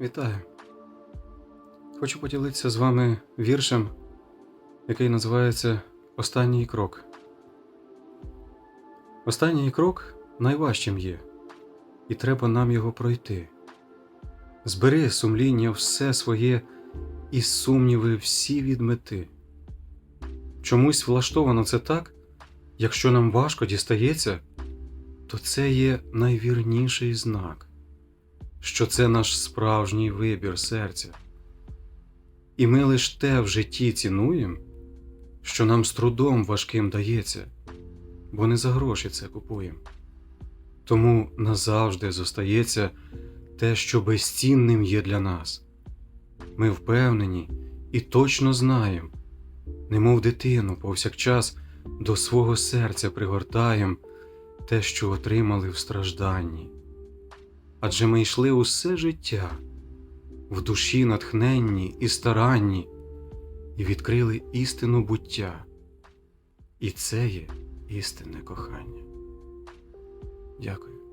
Вітаю. Хочу поділитися з вами віршем, який називається Останній крок. Останній крок найважчим є, і треба нам його пройти. Збери сумління все своє і сумніви всі відмети. Чомусь влаштовано це так, якщо нам важко дістається, то це є найвірніший знак що це наш справжній вибір серця. І ми лиш те в житті цінуємо, що нам з трудом важким дається, бо не за гроші це купуємо. Тому назавжди зостається те, що безцінним є для нас. Ми впевнені і точно знаємо, немов дитину повсякчас до свого серця пригортаєм те, що отримали в стражданні адже ми йшли усе життя в душі натхненні і старанні, і відкрили істину буття, і це є істинне кохання. Дякую.